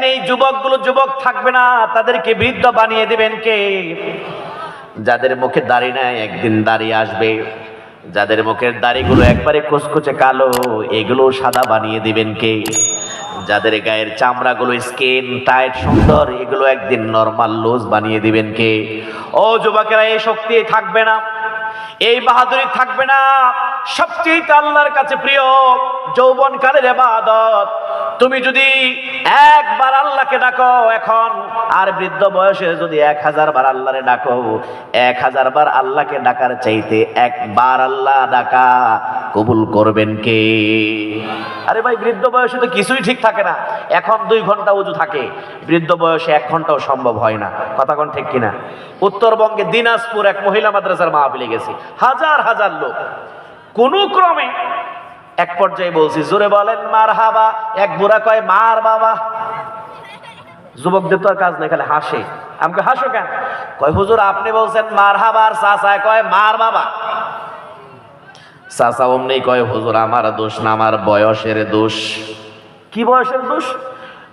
একদিন এই যুবকগুলো যুবক থাকবে না, তাদেরকে বৃদ্ধ বানিয়ে দিবেন কে? যাদের মুখে দাড়ি নাই একদিন দাড়ি আসবে। যাদের মুখের দাড়িগুলো একবারে কুচকুচে কালো, এগুলো সাদা বানিয়ে দিবেন কে? যাদের গায়ের চামড়াগুলো স্কিন টাইট, সুন্দর, এগুলো একদিন নর্মাল লুজ বানিয়ে দিবেন কে? ও যুবকেরা, এই শক্তি থাকবে না, এই বাহাদুরি থাকবে না। সবচেয়ে আল্লাহর কাছে প্রিয়, যৌবনকালের এবাদত। তুমি যদি একবার আল্লাহকে ডাকো, এখন আর বৃদ্ধ বয়সে যদি এক হাজার বার আল্লাহরে ডাকো, এক হাজার বার আল্লাহকে ডাকার চাইতে একবার আল্লাহ ডাকা কবুল করবেন কে? আরে ভাই, বৃদ্ধ বয়সে তো কিছুই ঠিক থাকে না। এখন দুই ঘণ্টা উজু থাকে। বৃদ্ধ বয়সে এক ঘন্টাও সম্ভব হয় না। কথা কোন ঠিক কিনা? উত্তরবঙ্গে দিনাজপুর এক মহিলা মাদ্রাসার মাহফিলে গেছি। হাজার হাজার লোক। কোন ক্রমে এক পর্যায়ে বলছি, জোরে বলেন মার হাবা এক বুড়া কয়, মার বাবা। যুবকদের তো আর কাজ নাই, খালি হাসে। আমাকে হাসো কেন? কয়, হুজুর, আপনি বলছেন মার হাবা আর চাচায় কয়, মার বাবা। চাচা অমনি কয়, হুজুর, আমার দোষ না, আমার বয়সের দোষ। কি বয়সের দোষ?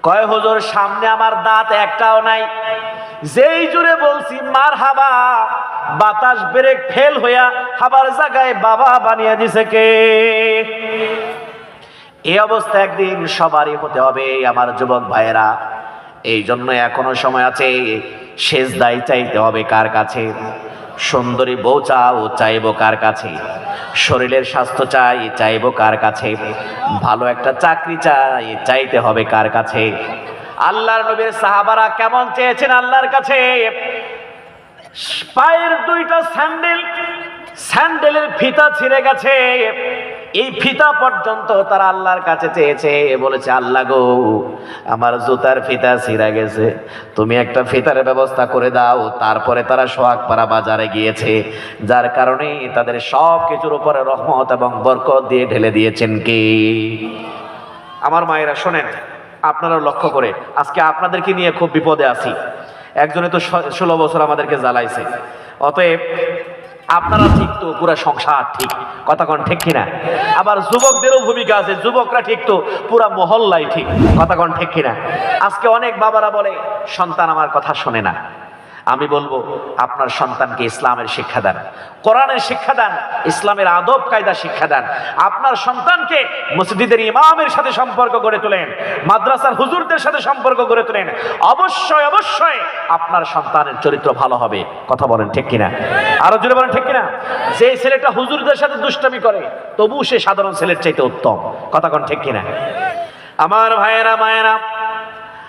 কয়, হুজুর, সামনে আমার দাঁত একটাও নাই। যেই জুড়ে বলছি মার হাবা বাতাস ব্রেক ফেল হইয়া হাবার জায়গায় বাবা বানিয়ে দিছে কে? এই অবস্থা একদিন সবারই হতে হবে, আমার যুবক ভাইয়েরা। এই জন্য এখনও সময় আছে শেষ দায় চাইতে হবে কার কাছে? সুন্দরী বউ চাও, চাইব কার কাছে? শরীরের স্বাস্থ্য চাই, চাইব কার কাছে? ভালো একটা চাকরি চাই, চাইতে হবে কার কাছে? আল্লাহর নবীর সাহাবারা কেমন চেয়েছেন আল্লাহর কাছে? পায়ের দুইটা স্যান্ডেল স্যান্ডেলের ফিতা ছিঁড়ে গেছে। এই ফিতা পর্যন্ত তারা আল্লাহর কাছে চেয়েছে, বলেছে, আল্লাহ গো, আমার জুতার ফিতা ছিঁড়ে গেছে। তুমি একটা ফিতার ব্যবস্থা করে দাও। তারপরে তারা সোহাগপাড়া বাজারে গিয়েছে, যার কারণে তাদের সব কিছুর উপরে রহমত এবং বরকত দিয়ে ঢেলে দিয়েছেন কি? আমার মায়েরা, শোনেন আপনারা লক্ষ্য করে, আজকে আপনাদেরকে নিয়ে খুব বিপদে আছি। একজনে তো ষোলো বছর আমাদেরকে জ্বালাইছে। অতএব আপনারা ঠিক তো, পুরো সংসার ঠিক। কথা কোন ঠিক কিনা? আবার যুবকদেরও ভূমিকা আছে, যুবকরা ঠিক তো, পুরা মহল্লাই ঠিক। কথা কোন ঠিক কিনা? আজকে অনেক বাবারা বলে, সন্তান আমার কথা শোনে না। আমি বলব, আপনার সন্তানকে ইসলামের শিক্ষা দেন কোরআনের শিক্ষা দেন ইসলামের আদব কায়দা শিক্ষা দেন আপনার সন্তানকে মসজিদের ইমামের সাথে সম্পর্ক গড়ে তোলেন, মাদ্রাসার হুজুরদের সাথে সম্পর্ক গড়ে তোলেন। অবশ্যই অবশ্যই আপনার সন্তানের চরিত্র ভালো হবে। কথা বলেন ঠিক কিনা? আরও জোরে বলেন ঠিক কিনা? যে ছেলেটা হুজুরদের সাথে দুষ্টামি করে, তবু সে সাধারণ ছেলের চাইতে উত্তম। কথা কোন ঠিক কিনা? আমার ভাইয়েরা, মায়েরা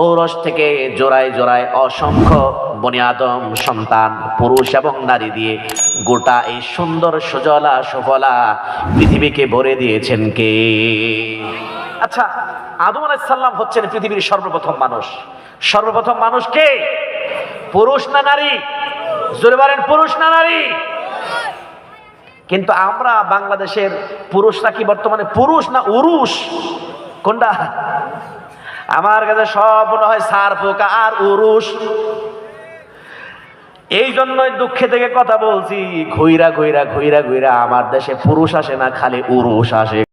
ঔরস থেকে জোড়ায় জোড়ায় অসংখ্য বনি আদম সন্তান, পুরুষ এবং নারী দিয়ে গোটা এই সুন্দর সুজলা সুফলা পৃথিবীকে ভরে দিয়েছেন কে? আচ্ছা আদম আলাইসাল্লাম হচ্ছেন পৃথিবীর সর্বপ্রথম মানুষ। সর্বপ্রথম মানুষ কে? পুরুষ না নারী? জোরে বলেন, পুরুষ না নারী? কিন্তু আমরা বাংলাদেশের পুরুষরা কি বর্তমানে পুরুষ না উরুষ? কোনটা? আমার কাছে সব মনে হয় সার, পোকা আর উরুষ। এই জন্যই দুঃখে থেকে কথা বলছি, ঘুইরা ঘুইরা ঘুইরা ঘুইরা আমার দেশে পুরুষ আসে না, খালি উরুষ আসে।